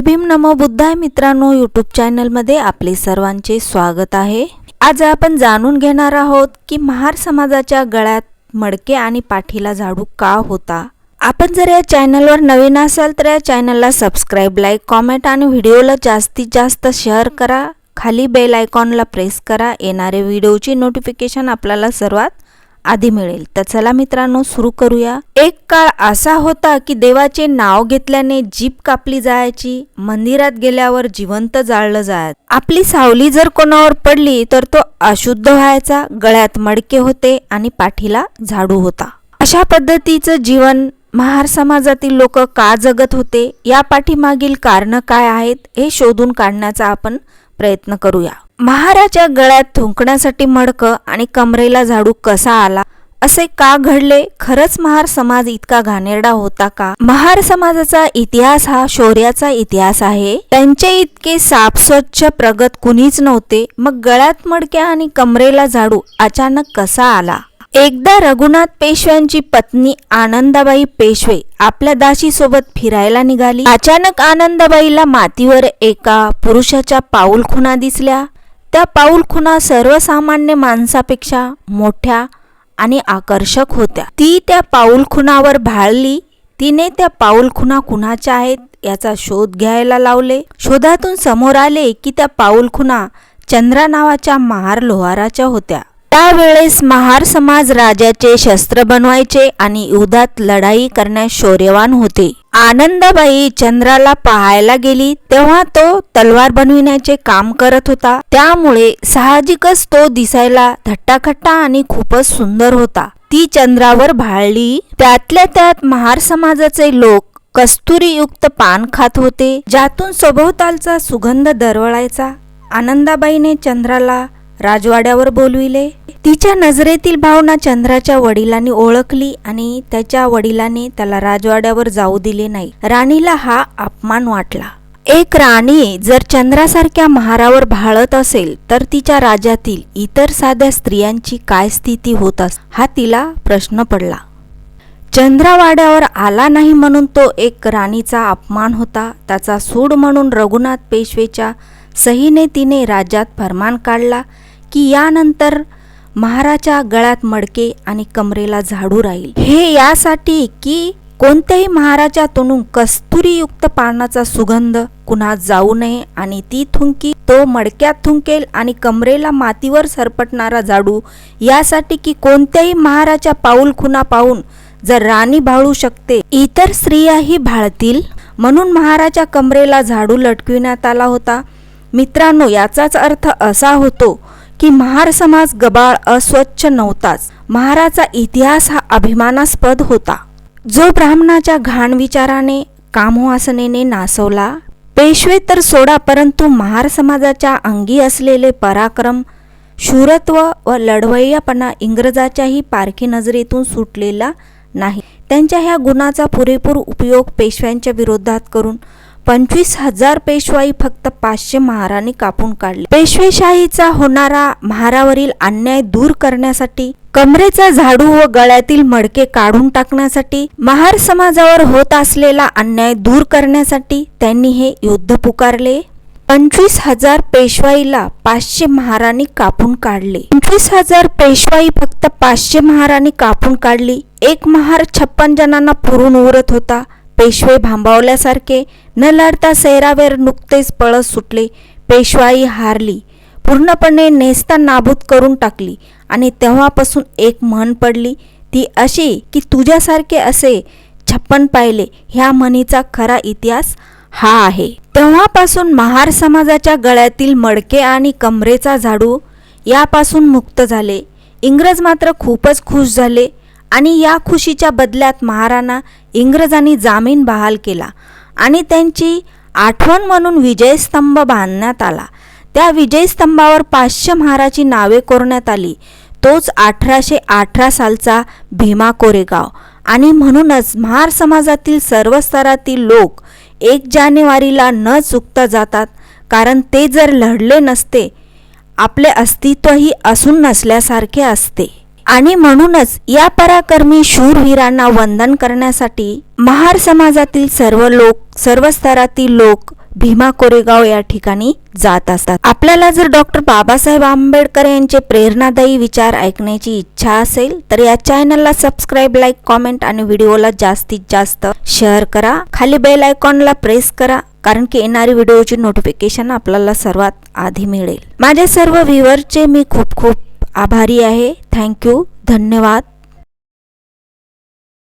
भीम नमो बुद्धाय मित्रांनो यूट्यूब चॅनलमध्ये आपले सर्वांचे स्वागत आहे. आज आपण जाणून घेणार आहोत की महार समाजाच्या गळ्यात मडके आणि पाठीला झाडू का होता? आपण जर या चॅनलवर नवीन असाल तर या चॅनलला सबस्क्राईब लाईक कॉमेंट आणि व्हिडिओला जास्तीत जास्त शेअर करा. खाली बेल आयकॉनला प्रेस करा. येणारे व्हिडिओची नोटिफिकेशन आपल्याला सर्वात आधी मिळेल. तर चला मित्रांनो सुरू करूया. एक काळ असा होता की देवाचे नाव घेतल्याने जीप कापली जायची मंदिरात गेल्यावर जिवंत जाळलं जायत आपली सावली जर कोणावर पडली तर तो अशुद्ध व्हायचा गळ्यात मडके होते आणि पाठीला झाडू होता. अशा पद्धतीचं जीवन महार समाजातील लोक का जगत होते? या पाठीमागील कारण काय आहेत? हे शोधून काढण्याचा आपण प्रयत्न करूया. महाराच्या गळ्यात थुंकण्यासाठी मडकं आणि कमरेला झाडू कसा आला? असे का घडले? खरंच महार समाज इतका घाणेरडा होता का? महार समाजाचा इतिहास हा शौर्याचा इतिहास आहे. त्यांचे इतके साफस्वच्छ प्रगत कुणीच नव्हते. मग गळ्यात मडक्या आणि कमरेला झाडू अचानक कसा आला? एकदा रघुनाथ पेशव्यांची पत्नी आनंदाबाई पेशवे आपल्या दाशीसोबत फिरायला निघाली. अचानक आनंदाबाईला मातीवर एका पुरुषाच्या पाऊलखुणा दिसल्या. त्या पाऊलखुणा सर्वसामान्य माणसापेक्षा मोठ्या आणि आकर्षक होत्या. ती त्या पाऊलखुणावर भाळली. तिने त्या पाऊलखुणा कुणाच्या आहेत याचा शोध घ्यायला लावले. शोधातून समोर आले की त्या पाऊलखुणा चंद्रा नावाच्या महार लोहाराच्या होत्या. त्यावेळेस महार समाज राजाचे शस्त्र बनवायचे आणि युद्धात लढाई करण्यास शौर्यवान होते. आनंदाबाई चंद्राला पाहायला गेली तेव्हा तो तलवार बनविण्याचे काम करत होता. त्यामुळे साहजिकच तो दिसायला थट्टाखट्टा आणि खूपच सुंदर होता. ती चंद्रावर भाळली. त्यातल्या त्यात महार समाजाचे लोक कस्तुरीयुक्त पान खात होते ज्यातून सभोवतालचा सुगंध दरवळायचा. आनंदाबाईने चंद्राला राजवाड्यावर बोलविले. तिच्या नजरेतील भावना चंद्राच्या वडिलांनी ओळखली आणि त्याच्या वडिलांनी त्याला राजवाड्यावर जाऊ दिले नाही. राणीला हा अपमान वाटला. एक राणी जर चंद्रासारख्या महारावर भाळत असेल तर तिच्या राज्यातील इतर साध्या स्त्रियांची काय स्थिती होत अस? हा तिला प्रश्न पडला. चंद्रावाड्यावर आला नाही म्हणून तो एक राणीचा अपमान होता. त्याचा सूड म्हणून रघुनाथ पेशवेच्या सहीने तिने राज्यात फरमान काढला की यानंतर महाराच्या गळ्यात मडके आणि कमरेला झाडू राहील. हे यासाठी की कोणत्याही महाराच्या तोंडून कस्तुरीयुक्त पानाचा सुगंध कुणा जाऊ नये आणि ती थुंकी तो मडक्यात थुंकेल आणि कमरेला मातीवर सरपटणारा झाडू यासाठी की कोणत्याही महाराच्या पाऊल खुना पाहून जर राणी भाळू शकते. इतर स्त्रियाही भाळतील. म्हणून महाराच्या कमरेला झाडू लटकविण्यात आला होता. मित्रांनो याचाच अर्थ असा होतो की महार समाज गबाळ अस्वच्छ नव्हताच. महाराचा इतिहास हा अभिमानास्पद होता. जो ब्राह्मणाच्या घाण विचाराने कामवासनेने नासवला पेशवे तर सोडा परंतु महार समाजाच्या अंगी असलेले पराक्रम शूरत्व व लढवय्यापणा इंग्रजाच्याही पारखी नजरेतून सुटलेला नाही. त्यांच्या ह्या गुणाचा पुरेपूर उपयोग पेशव्यांच्या विरोधात करून पंचवीस हजार पेशवाई फक्त पाचशे महारांनी कापून काढले. पेशवेशाहीचा होणारा महारावरील अन्याय दूर करण्यासाठी कमरेचा झाडू व गळ्यातील मडके काढून टाकण्यासाठी महार समाजावर होत असलेला अन्याय दूर करण्यासाठी त्यांनी हे युद्ध पुकारले. पंचवीस हजार पेशवाईला पाचशे महारांनी कापून काढले. पंचवीस हजार पेशवाई फक्त पाचशे महारांनी कापून काढली. एक महार छप्पन जणांना पुरून उरत होता. पेशवे भांबावल्यासारखे न लढता सैरावेर नुकतेच पळत सुटले. पेशवाई हारली. पूर्णपणे नेस्ता नाबूद करून टाकली आणि तेव्हापासून एक म्हण पडली ती अशी की तुझ्यासारखे असे छप्पन पाहिले ह्या म्हणीचा खरा इतिहास हा आहे. तेव्हापासून महार समाजाच्या गळ्यातील मडके आणि कमरेचा झाडू यापासून मुक्त झाले. इंग्रज मात्र खूपच खुश झाले. आणि या खुशीच्या बदल्यात महाराणा इंग्रजांनी जामीन बहाल केला आणि त्यांची आठवण म्हणून विजयस्तंभ बांधण्यात आला. त्या विजयस्तंभावर पाचशे महाराची नावे कोरण्यात आली. तोच अठराशे अठरा सालचा भीमा कोरेगाव. आणि म्हणूनच महार समाजातील सर्व स्तरातील लोक एक जानेवारीला न चुकता जातात कारण ते जर लढले नसते आपले अस्तित्वही असून नसल्यासारखे असते. आणि म्हणूनच या पराक्रमी शूरवीरांना वंदन करण्यासाठी महार समाजातील सर्व लोक सर्व स्तरातील लोक भीमा कोरेगाव या ठिकाणी जात असतात. आपल्याला जर डॉक्टर बाबासाहेब आंबेडकर यांचे प्रेरणादायी विचार ऐकण्याची इच्छा असेल तर या चॅनलला सबस्क्राईब लाईक कॉमेंट आणि व्हिडिओला जास्तीत जास्त शेअर करा. खाली बेल आयकॉनला प्रेस करा कारण की येणारी व्हिडिओची नोटिफिकेशन आपल्याला सर्वात आधी मिळेल. माझ्या सर्व व्ह्युअरचे मी खूप खूप आभारी आहे. थँक्यू धन्यवाद.